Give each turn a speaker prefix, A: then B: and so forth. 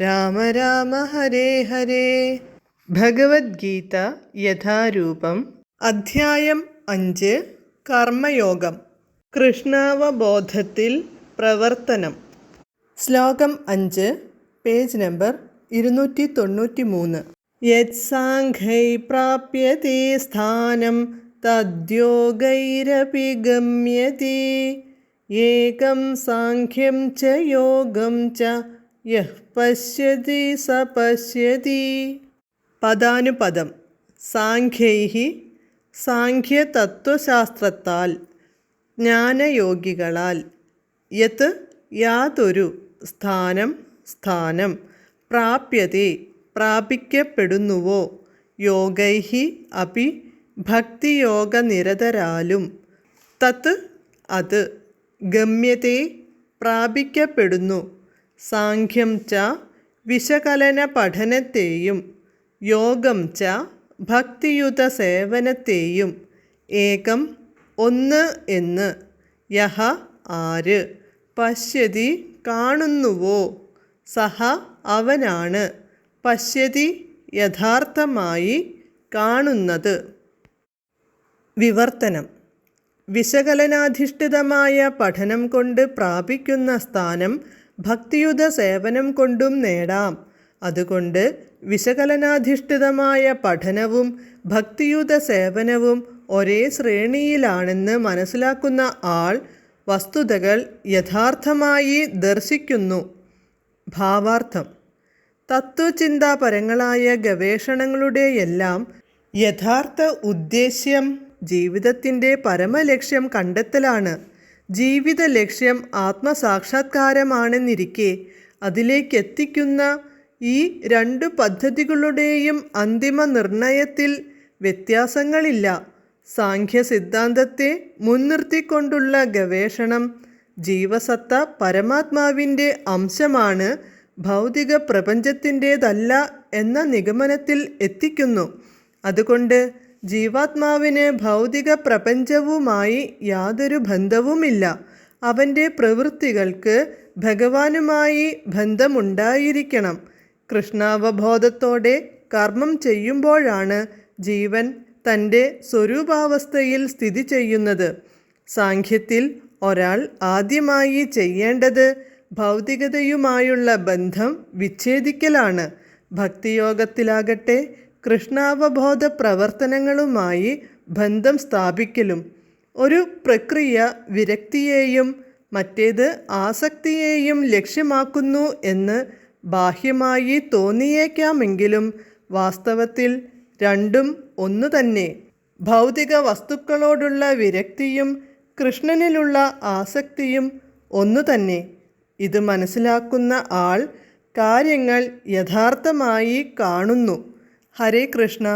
A: രാമ രാമ ഹരേ ഹരേ. ഭഗവത്ഗീത യഥാരൂപം അധ്യായം അഞ്ച് കർമ്മയോഗം. കൃഷ്ണാവബോധത്തിൽ പ്രവർത്തനം. ശ്ലോകം അഞ്ച് പേജ് നമ്പർ ഇരുന്നൂറ്റി തൊണ്ണൂറ്റി മൂന്ന് യത്സാംഘൈ പ്രാപ്യത്തെ സ്ഥാനം തദ്യോഗൈരപി ഗമ്യതി ഏകം സാഖ്യം ച യോഗം ച യഃ പശ്യതി സ പശ്യതി പദാനുപദം. സാഖ്യൈ സാഖ്യതത്വശാസ്ത്രത്താൽ ജ്ഞാനയോഗികളാൽ. യത് യാതൊരു സ്ഥാനം സ്ഥാനം പ്രാപ്യത്തെ പ്രാപിക്കപ്പെടുന്നുവോ? യോഗൈഹി അപി ഭക്തിയോഗനിരതരാലും. തത് അത് ഗമ്യത്തെ പ്രാപിക്കപ്പെടുന്നു. സാഖ്യം ച വിശകലന പഠനത്തെയും യോഗം ച ഭക്തിയുത സേവനത്തെയും ഏകം ഒന്ന് എന്ന് യഹ ആര് പശ്യതി കാണുന്നുവോ സഹ അവനാണ് പശ്യതി യഥാർത്ഥമായി കാണുന്നത്. വിവർത്തനം. വിശകലനാധിഷ്ഠിതമായ പഠനം കൊണ്ട് പ്രാപിക്കുന്ന സ്ഥാനം ഭക്തിയുത സേവനം കൊണ്ടും നേടാം. അതുകൊണ്ട് വിശകലനാധിഷ്ഠിതമായ പഠനവും ഭക്തിയുത സേവനവും ഒരേ ശ്രേണിയിലാണെന്ന് മനസ്സിലാക്കുന്ന ആൾ വസ്തുതകൾ യഥാർത്ഥമായി ദർശിക്കുന്നു. ഭാവാർത്ഥം. തത്വചിന്താപരങ്ങളായ ഗവേഷണങ്ങളുടെയെല്ലാം യഥാർത്ഥ ഉദ്ദേശ്യം ജീവിതത്തിന്റെ പരമലക്ഷ്യം കണ്ടെത്തലാണ്. ജീവിത ലക്ഷ്യം ആത്മസാക്ഷാത്കാരമാണെന്നിരിക്കെ അതിലേക്കെത്തിക്കുന്ന ഈ രണ്ടു പദ്ധതികളുടെയും അന്തിമ നിർണയത്തിൽ വ്യത്യാസങ്ങളില്ല. സാഖ്യ സിദ്ധാന്തത്തെ മുൻനിർത്തിക്കൊണ്ടുള്ള ഗവേഷണം ജീവസത്ത പരമാത്മാവിന്റെ അംശമാണ് ഭൗതിക പ്രപഞ്ചത്തിന്റേതല്ല എന്ന നിഗമനത്തിൽ എത്തിക്കുന്നു. അതുകൊണ്ട് ജീവാത്മാവിന് ഭൗതിക പ്രപഞ്ചവുമായി യാതൊരു ബന്ധവുമില്ല. അവന്റെ പ്രവൃത്തികൾക്ക് ഭഗവാനുമായി ബന്ധമുണ്ടായിരിക്കണം. കൃഷ്ണാവബോധത്തോടെ കർമ്മം ചെയ്യുമ്പോഴാണ് ജീവൻ തന്റെ സ്വരൂപാവസ്ഥയിൽ സ്ഥിതി ചെയ്യുന്നത്. സാഖ്യത്തിൽ ഒരാൾ ആദ്യമായി ചെയ്യേണ്ടത് ഭൗതികതയുമായുള്ള ബന്ധം വിച്ഛേദിക്കലാണ്. ഭക്തിയോഗത്തിലാകട്ടെ കൃഷ്ണാവബോധ പ്രവർത്തനങ്ങളുമായി ബന്ധം സ്ഥാപിക്കലും ഒരു പ്രക്രിയ വിരക്തിയെയും മറ്റേത് ആസക്തിയെയും ലക്ഷ്യമാക്കുന്നു എന്ന് ബാഹ്യമായി തോന്നിയേക്കാമെങ്കിലും വാസ്തവത്തിൽ രണ്ടും ഒന്നു തന്നെ. ഭൗതിക വസ്തുക്കളോടുള്ള വിരക്തിയും കൃഷ്ണനിലുള്ള ആസക്തിയും ഒന്നു തന്നെ. ഇത് മനസ്സിലാക്കുന്ന ആൾ കാര്യങ്ങൾ യഥാർത്ഥമായി കാണുന്നു. ഹരേ കൃഷ്ണ.